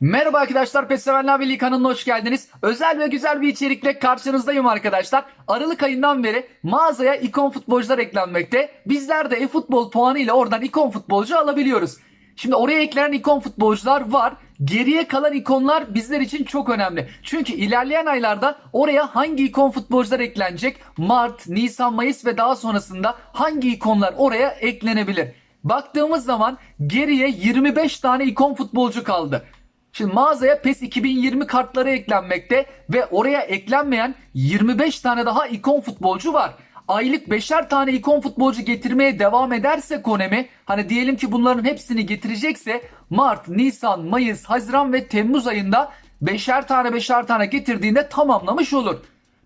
Merhaba arkadaşlar PES Sevenler Birliği kanalına hoş geldiniz. Özel ve güzel bir içerikle karşınızdayım arkadaşlar. Aralık ayından beri mağazaya ikon futbolcular eklenmekte. Bizler de e-futbol puanı ile oradan ikon futbolcu alabiliyoruz. Şimdi oraya eklenen ikon futbolcular var. Geriye kalan ikonlar bizler için çok önemli. Çünkü ilerleyen aylarda oraya hangi ikon futbolcular eklenecek? Mart, Nisan, Mayıs ve daha sonrasında hangi ikonlar oraya eklenebilir? Baktığımız zaman geriye 25 tane ikon futbolcu kaldı. Şimdi mağazaya PES 2020 kartları eklenmekte ve oraya eklenmeyen 25 tane daha ikon futbolcu var. Aylık 5'er tane ikon futbolcu getirmeye devam ederse Konemi hani diyelim ki bunların hepsini getirecekse Mart, Nisan, Mayıs, Haziran ve Temmuz ayında 5'er tane 5'er tane getirdiğinde tamamlamış olur.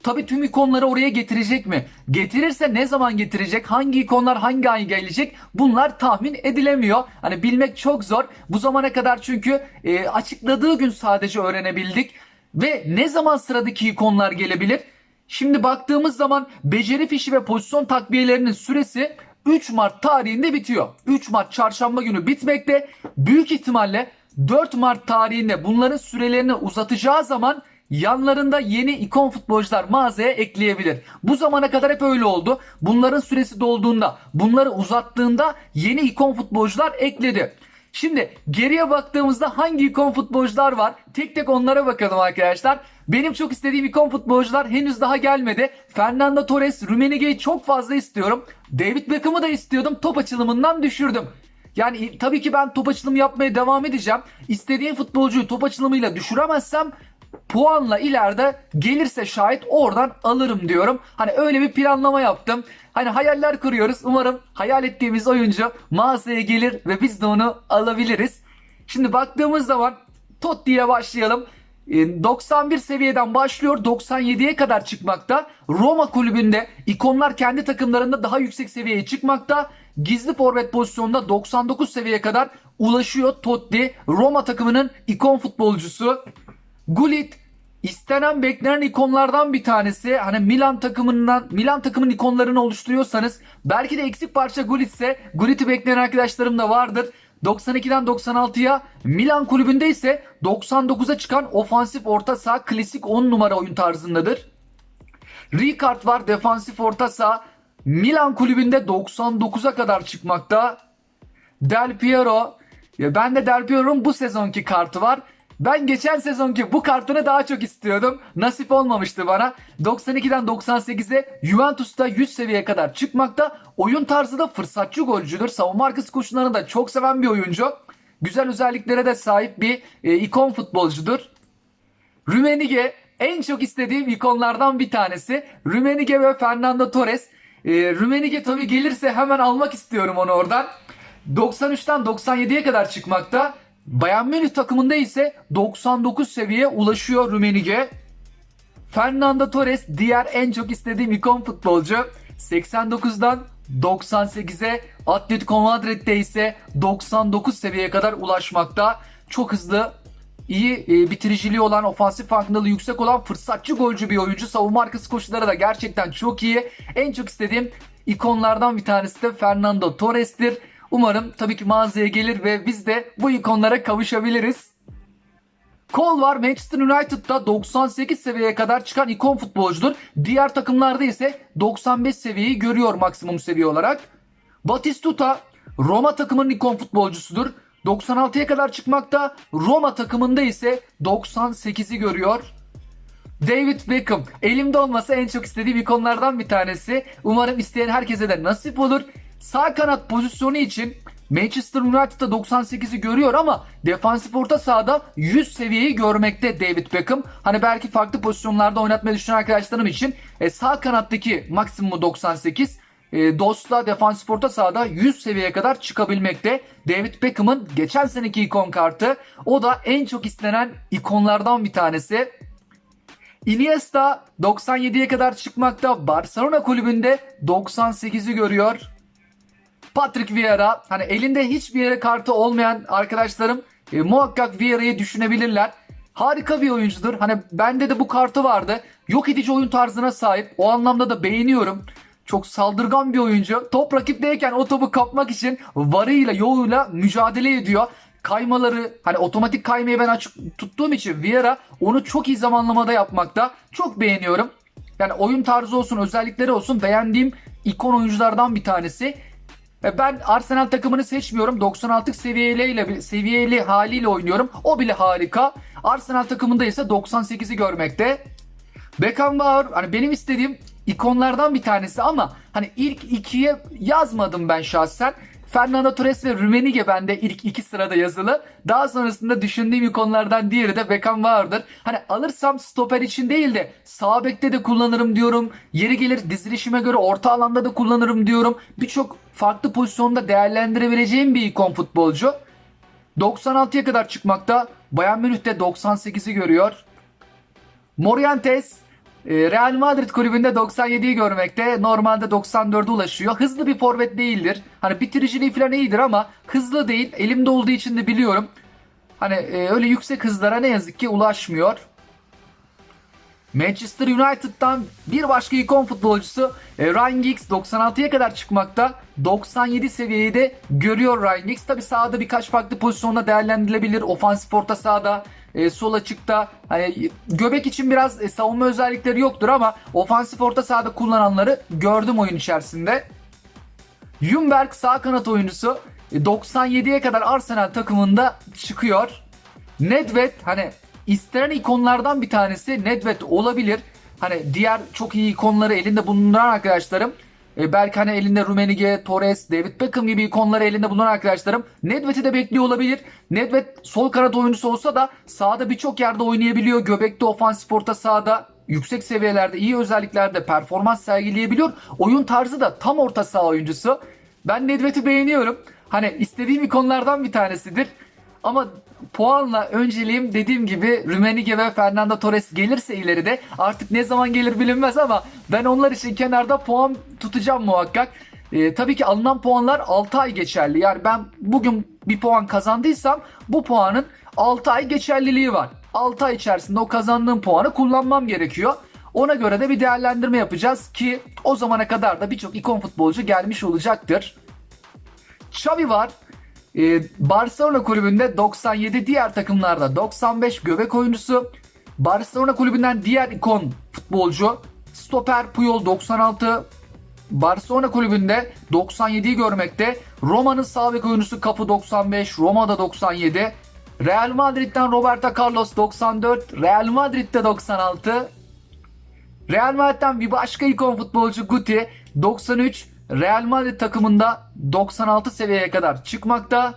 Tabii tüm ikonları oraya getirecek mi? Getirirse ne zaman getirecek? Hangi ikonlar hangi ay gelecek? Bunlar tahmin edilemiyor. Hani bilmek çok zor. Bu zamana kadar çünkü e, açıkladığı gün sadece öğrenebildik. Ve ne zaman sıradaki ikonlar gelebilir? Şimdi baktığımız zaman beceri fişi ve pozisyon takviyelerinin süresi 3 Mart tarihinde bitiyor. 3 Mart çarşamba günü bitmekte. Büyük ihtimalle 4 Mart tarihinde bunların sürelerini uzatacağı zaman yanlarında yeni ikon futbolcular mağazaya ekleyebilir. Bu zamana kadar hep öyle oldu. Bunların süresi dolduğunda, bunları uzattığında yeni ikon futbolcular ekledi. Şimdi geriye baktığımızda hangi ikon futbolcular var? Tek tek onlara bakalım arkadaşlar. Benim çok istediğim ikon futbolcular henüz daha gelmedi. Fernando Torres, Rummenigge'yi çok fazla istiyorum. David Beckham'ı da istiyordum. Top açılımından düşürdüm. Yani tabii ki ben top açılımı yapmaya devam edeceğim. İstediğim futbolcuyu top açılımıyla düşüremezsem puanla ileride gelirse şayet oradan alırım diyorum. Hani öyle bir planlama yaptım. Hani hayaller kuruyoruz. Umarım hayal ettiğimiz oyuncu mağazaya gelir ve biz de onu alabiliriz. Şimdi baktığımız zaman Totti ile başlayalım. Ee, 91 seviyeden başlıyor 97'ye kadar çıkmakta. Roma kulübünde ikonlar kendi takımlarında daha yüksek seviyeye çıkmakta. Gizli forvet pozisyonunda 99 seviyeye kadar ulaşıyor Totti. Roma takımının ikon futbolcusu. Gullit istenen beklenen ikonlardan bir tanesi. Hani Milan takımından Milan takımın ikonlarını oluşturuyorsanız belki de eksik parça Gullit ise Gullit'i bekleyen arkadaşlarım da vardır. 92'den 96'ya Milan kulübünde ise 99'a çıkan ofansif orta saha klasik 10 numara oyun tarzındadır. Ricard var defansif orta saha Milan kulübünde 99'a kadar çıkmakta. Del Piero ben de Del Piero'nun bu sezonki kartı var. Ben geçen sezonki bu kartını daha çok istiyordum. Nasip olmamıştı bana. 92'den 98'e Juventus'ta 100 seviyeye kadar çıkmakta. Oyun tarzı da fırsatçı golcüdür. Savunma arkası koşularını da çok seven bir oyuncu. Güzel özelliklere de sahip bir e, ikon futbolcudur. Rümenige en çok istediğim ikonlardan bir tanesi. Rümenige ve Fernando Torres. E, Rümenige tabii gelirse hemen almak istiyorum onu oradan. 93'ten 97'ye kadar çıkmakta. Bayern Münih takımında ise 99 seviyeye ulaşıyor Rümenige. Fernando Torres diğer en çok istediğim ikon futbolcu. 89'dan 98'e Atletico Madrid'de ise 99 seviyeye kadar ulaşmakta. Çok hızlı, iyi e, bitiriciliği olan, ofansif farkındalığı yüksek olan fırsatçı golcü bir oyuncu. Savunma arkası koşuları da gerçekten çok iyi. En çok istediğim ikonlardan bir tanesi de Fernando Torres'tir. Umarım tabii ki mağazaya gelir ve biz de bu ikonlara kavuşabiliriz. Cole var Manchester United'da 98 seviyeye kadar çıkan ikon futbolcudur. Diğer takımlarda ise 95 seviyeyi görüyor maksimum seviye olarak. Batistuta Roma takımının ikon futbolcusudur. 96'ya kadar çıkmakta. Roma takımında ise 98'i görüyor. David Beckham elimde olmasa en çok istediğim ikonlardan bir tanesi. Umarım isteyen herkese de nasip olur. Sağ kanat pozisyonu için Manchester United'da 98'i görüyor ama defansif orta sahada 100 seviyeyi görmekte David Beckham. Hani belki farklı pozisyonlarda oynatmayı düşünen arkadaşlarım için e, sağ kanattaki maksimumu 98. E, Dost'la defansif orta sahada 100 seviyeye kadar çıkabilmekte. David Beckham'ın geçen seneki ikon kartı. O da en çok istenen ikonlardan bir tanesi. Iniesta 97'ye kadar çıkmakta. Barcelona kulübünde 98'i görüyor. Patrick Vieira hani elinde hiçbir yere kartı olmayan arkadaşlarım e, muhakkak Vieira'yı düşünebilirler. Harika bir oyuncudur. Hani bende de bu kartı vardı. Yok edici oyun tarzına sahip. O anlamda da beğeniyorum. Çok saldırgan bir oyuncu. Top rakipteyken o topu kapmak için varıyla yoğuyla mücadele ediyor. kaymaları hani otomatik kaymayı ben açık tuttuğum için Vieira onu çok iyi zamanlamada yapmakta. Çok beğeniyorum. Yani oyun tarzı olsun, özellikleri olsun beğendiğim ikon oyunculardan bir tanesi. Ve ben Arsenal takımını seçmiyorum. 96 seviyeli seviyeli haliyle oynuyorum. O bile harika. Arsenal takımında ise 98'i görmekte. Beckenbauer hani benim istediğim ikonlardan bir tanesi ama hani ilk ikiye yazmadım ben şahsen. Fernando Torres ve Rummenigge bende ilk iki sırada yazılı. Daha sonrasında düşündüğüm ikonlardan diğeri de Beckenbauer'dır. Hani alırsam stoper için değil de sağ bekte de kullanırım diyorum. Yeri gelir dizilişime göre orta alanda da kullanırım diyorum. Birçok farklı pozisyonda değerlendirebileceğim bir ikon futbolcu. 96'ya kadar çıkmakta. Bayern Münih de 98'i görüyor. Morientes Real Madrid kulübünde 97'yi görmekte. Normalde 94'e ulaşıyor. Hızlı bir forvet değildir. Hani bitiriciliği falan iyidir ama hızlı değil. Elimde olduğu için de biliyorum. Hani e, öyle yüksek hızlara ne yazık ki ulaşmıyor. Manchester United'dan bir başka ikon futbolcusu e, Ryan Giggs 96'ya kadar çıkmakta. 97 seviyeyi de görüyor Ryan Giggs. Tabi sahada birkaç farklı pozisyonda değerlendirilebilir. Ofansif orta sahada, e, sol açıkta. Hani göbek için biraz e, savunma özellikleri yoktur ama ofansif orta sahada kullananları gördüm oyun içerisinde. Ljungberg sağ kanat oyuncusu e, 97'ye kadar Arsenal takımında çıkıyor. Nedved hani istenen ikonlardan bir tanesi Nedved olabilir. Hani diğer çok iyi ikonları elinde bulunduran arkadaşlarım. E, belki hani elinde Rummenigge, Torres, David Beckham gibi ikonları elinde bulunan arkadaşlarım Nedved'i de bekliyor olabilir. Nedved sol kanat oyuncusu olsa da sahada birçok yerde oynayabiliyor. Göbekte ofansif orta sahada yüksek seviyelerde iyi özelliklerde performans sergileyebiliyor. Oyun tarzı da tam orta saha oyuncusu. Ben Nedved'i beğeniyorum. Hani istediğim ikonlardan bir tanesidir. Ama puanla önceliğim dediğim gibi Rummenigge ve Fernando Torres gelirse ileride artık ne zaman gelir bilinmez ama ben onlar için kenarda puan tutacağım muhakkak. Ee, tabii ki alınan puanlar 6 ay geçerli. Yani ben bugün bir puan kazandıysam bu puanın 6 ay geçerliliği var. 6 ay içerisinde o kazandığım puanı kullanmam gerekiyor. Ona göre de bir değerlendirme yapacağız ki o zamana kadar da birçok ikon futbolcu gelmiş olacaktır. Xavi var. Ee, Barcelona kulübünde 97 diğer takımlarda 95 göbek oyuncusu. Barcelona kulübünden diğer ikon futbolcu stoper Puyol 96 Barcelona kulübünde 97'yi görmekte. Roma'nın sağ bek oyuncusu Kapı 95, Roma'da 97. Real Madrid'den Roberto Carlos 94, Real Madrid'de 96. Real Madrid'den bir başka ikon futbolcu Guti 93, Real Madrid takımında 96 seviyeye kadar çıkmakta.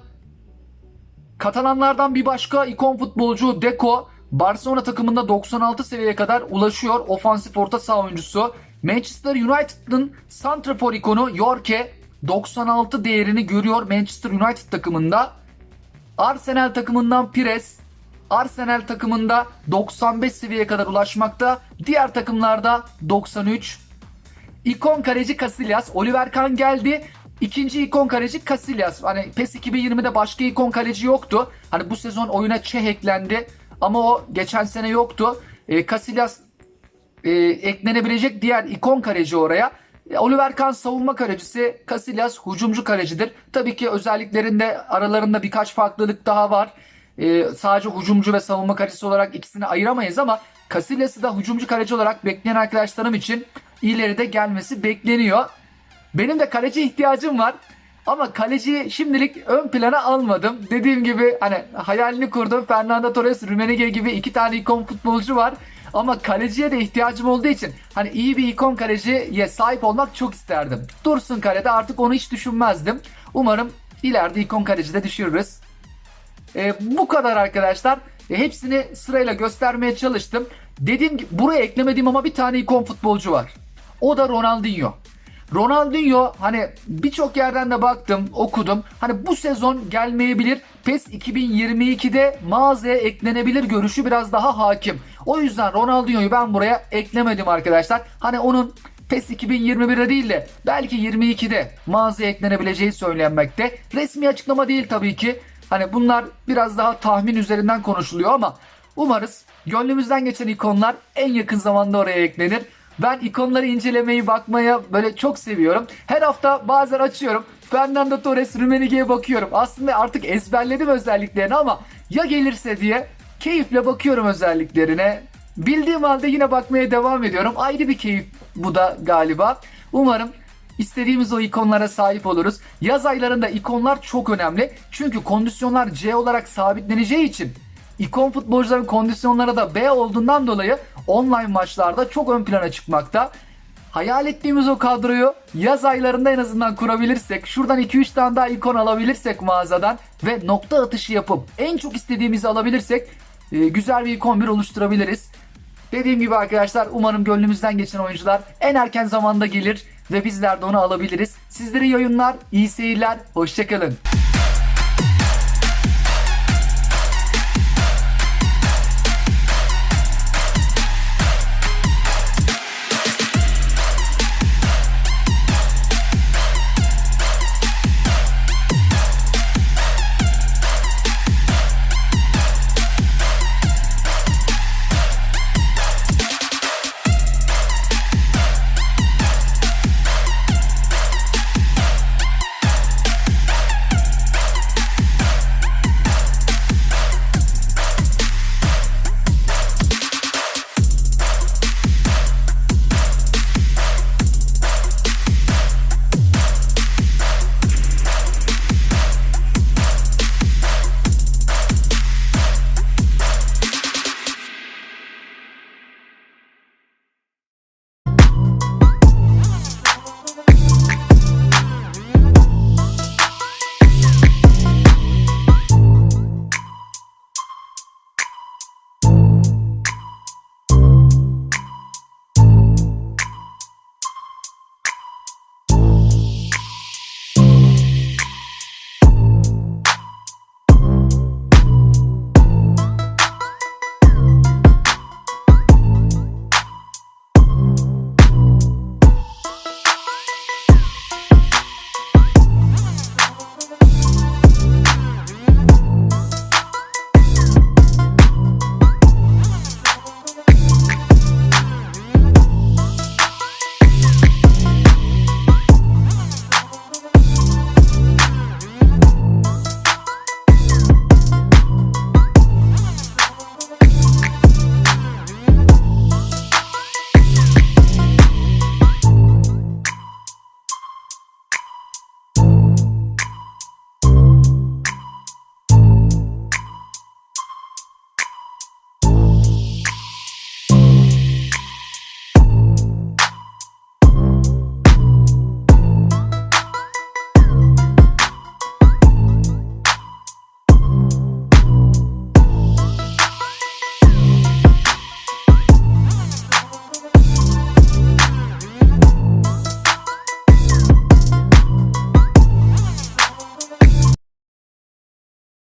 Katalanlardan bir başka ikon futbolcu Deco Barcelona takımında 96 seviyeye kadar ulaşıyor. Ofansif orta saha oyuncusu. Manchester United'ın santrafor ikonu Yorke 96 değerini görüyor Manchester United takımında. Arsenal takımından Pires Arsenal takımında 95 seviyeye kadar ulaşmakta. Diğer takımlarda 93. İkon kaleci Casillas. Oliver Kahn geldi. İkinci ikon kaleci Casillas. Hani PES 2020'de başka ikon kaleci yoktu. Hani bu sezon oyuna Çeh eklendi. Ama o geçen sene yoktu. E, Casillas e, eklenebilecek diğer ikon kaleci oraya. E, Oliver Kahn savunma kalecisi, Casillas hücumcu kalecidir. Tabii ki özelliklerinde aralarında birkaç farklılık daha var. E, sadece hücumcu ve savunma kalecisi olarak ikisini ayıramayız ama Casillas'ı da hücumcu kaleci olarak bekleyen arkadaşlarım için ileride gelmesi bekleniyor. Benim de kaleci ihtiyacım var. Ama kaleciyi şimdilik ön plana almadım. Dediğim gibi hani hayalini kurdum. Fernando Torres, Rummenigge gibi iki tane ikon futbolcu var. Ama kaleciye de ihtiyacım olduğu için hani iyi bir ikon kaleciye sahip olmak çok isterdim. Dursun kalede artık onu hiç düşünmezdim. Umarım ileride ikon kaleci de düşürürüz. E, bu kadar arkadaşlar. E, hepsini sırayla göstermeye çalıştım. Dediğim gibi buraya eklemediğim ama bir tane ikon futbolcu var. O da Ronaldinho. Ronaldinho hani birçok yerden de baktım, okudum. Hani bu sezon gelmeyebilir. PES 2022'de mağazaya eklenebilir görüşü biraz daha hakim. O yüzden Ronaldinho'yu ben buraya eklemedim arkadaşlar. Hani onun PES 2021'de değil de belki 22'de mağazaya eklenebileceği söylenmekte. Resmi açıklama değil tabii ki. Hani bunlar biraz daha tahmin üzerinden konuşuluyor ama umarız gönlümüzden geçen ikonlar en yakın zamanda oraya eklenir. Ben ikonları incelemeyi, bakmaya böyle çok seviyorum. Her hafta bazen açıyorum. Fernando Torres, Rummenigge'ye bakıyorum. Aslında artık ezberledim özelliklerini ama ya gelirse diye keyifle bakıyorum özelliklerine. Bildiğim halde yine bakmaya devam ediyorum. Ayrı bir keyif bu da galiba. Umarım istediğimiz o ikonlara sahip oluruz. Yaz aylarında ikonlar çok önemli. Çünkü kondisyonlar C olarak sabitleneceği için ikon futbolcuların kondisyonları da B olduğundan dolayı online maçlarda çok ön plana çıkmakta. Hayal ettiğimiz o kadroyu yaz aylarında en azından kurabilirsek, şuradan 2-3 tane daha ikon alabilirsek mağazadan ve nokta atışı yapıp en çok istediğimizi alabilirsek e, güzel bir ikon bir oluşturabiliriz. Dediğim gibi arkadaşlar umarım gönlümüzden geçen oyuncular en erken zamanda gelir ve bizler de onu alabiliriz. Sizlere iyi oyunlar, iyi seyirler, hoşçakalın.